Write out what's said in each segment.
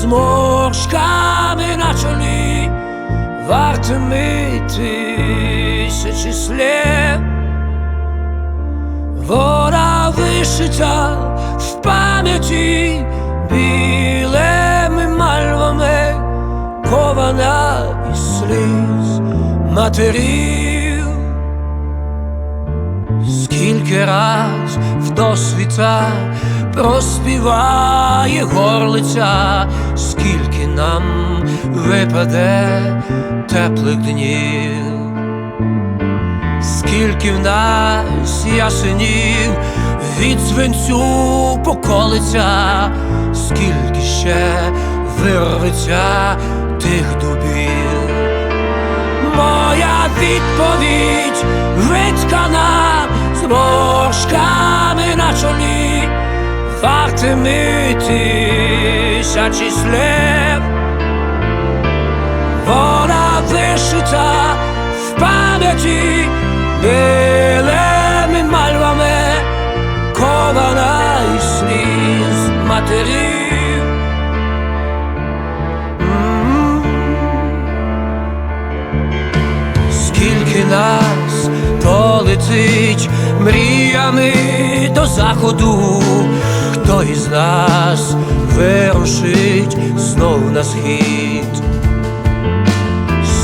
зморшками на чолі, вартими тисячі слів. Вона вишита в пам'яті білими мальвами, кована із сліз матерів. Скільки раз в досвіта проспіває горлиця, скільки нам випаде теплих днів, скільки в нас ясенів від свинцю поколиться, скільки ще вирветься тих дубів. Моя відповідь виткана на чолі, вартими тисячі слів. Вона вишита в пам'яті білими мальвами, кована із сліз матерів. М. Скільки нас полетить мріями до заходу, хто із нас вирушить знов на схід,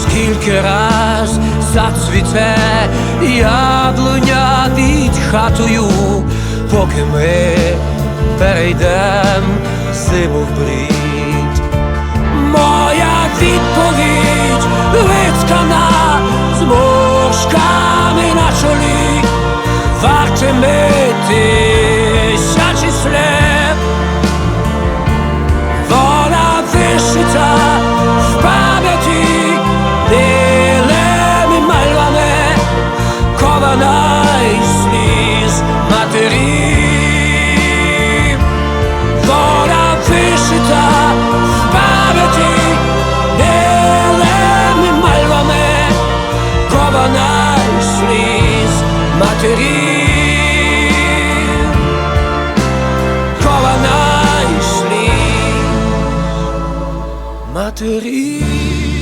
скільки раз зацвіте яблуня під хатою, поки ми перейдем зиму в брід. Моя відповідь виткана зморшками на чолі, вартими тисячі матерів. Кована із сліз матерів.